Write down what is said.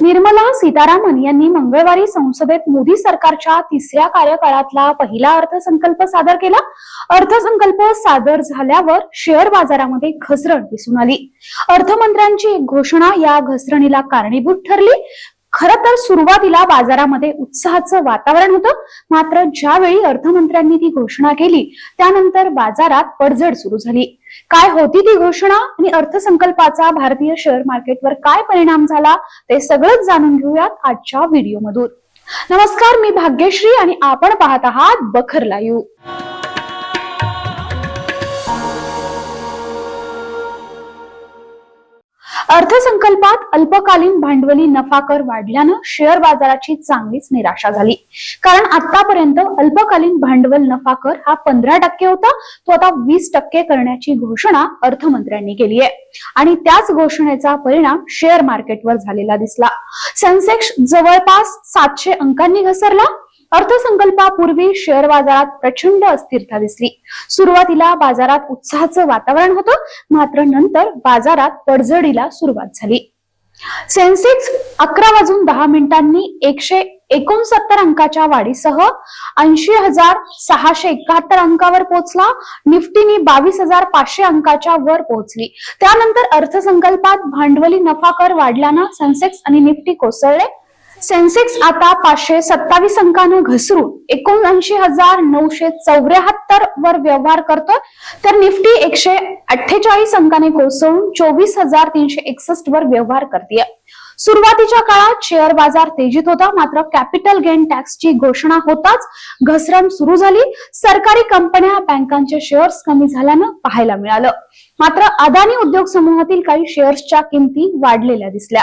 निर्मला सीतारामन यांनी मंगळवारी संसदेत मोदी सरकारच्या तिसऱ्या कार्यकाळातला पहिला अर्थसंकल्प सादर केला. अर्थसंकल्प सादर झाल्यावर शेअर बाजारामध्ये घसरण दिसून आली. अर्थमंत्र्यांची एक घोषणा या घसरणीला कारणीभूत ठरली. खर तर सुरुवातीला बाजारामध्ये उत्साहाचं वातावरण होतं. मात्र ज्यावेळी अर्थमंत्र्यांनी ती घोषणा केली त्यानंतर बाजारात पडझड सुरू झाली. काय होती ती घोषणा आणि अर्थसंकल्पाचा भारतीय शेअर मार्केटवर काय परिणाम झाला ते सगळंच जाणून घेऊयात आजच्या व्हिडिओमधून नमस्कार मी भाग्यश्री आणि आपण पाहत आहात बखर लाईव्ह अर्थसंकल्पात अल्पकालीन भांडवली नफा कर वाढल्यानं शेअर बाजाराची चांगलीच निराशा झाली. कारण आतापर्यंत अल्पकालीन भांडवल नफा कर हा पंधरा टक्के होता तो आता वीस टक्के करण्याची घोषणा अर्थमंत्र्यांनी केली आहे. आणि त्याच घोषणेचा परिणाम शेअर मार्केटवर झालेला दिसला. सेन्सेक्स जवळपास सातशे अंकांनी घसरला अर्थसंकल्पापूर्वी शेअर बाजारात प्रचंड अस्थिरता दिसली. सुरुवातीला बाजारात उत्साहाचं वातावरण होतं मात्र नंतर बाजारात पडझडीला सुरुवात झाली. सेन्सेक्स अकरा वाजून दहा मिनिटांनी एकशे एकोणसत्तर अंकाच्या वाढीसह ऐंशी हजार सहाशे एकाहत्तर अंकावर पोहोचला. निफ्टीने बावीस हजार पाचशे अंकाच्या वर पोहोचली. त्यानंतर अर्थसंकल्पात भांडवली नफा कर वाढल्यानं सेन्सेक्स आणि निफ्टी कोसळले. सेन्सेक्स आता पाचशे सत्तावीस अंकानं घसरून एकोणऐंशी हजार नऊशे चौऱ्याहत्तर वर व्यवहार करतोय. तर निफ्टी एकशे अठ्ठेचाळीस अंकाने कोसळून चोवीस हजार तीनशे एकसष्ट वर व्यवहार करते सुरुवातीच्या काळात शेअर बाजार तेजीत होता मात्र कॅपिटल गेन टॅक्सची घोषणा होताच घसरण सुरू झाली. सरकारी कंपन्या बँकांचे शेअर्स कमी झाल्यानं पाहायला मिळालं. मात्र अदानी उद्योग समूहातील काही शेअर्सच्या किमती वाढलेल्या दिसल्या.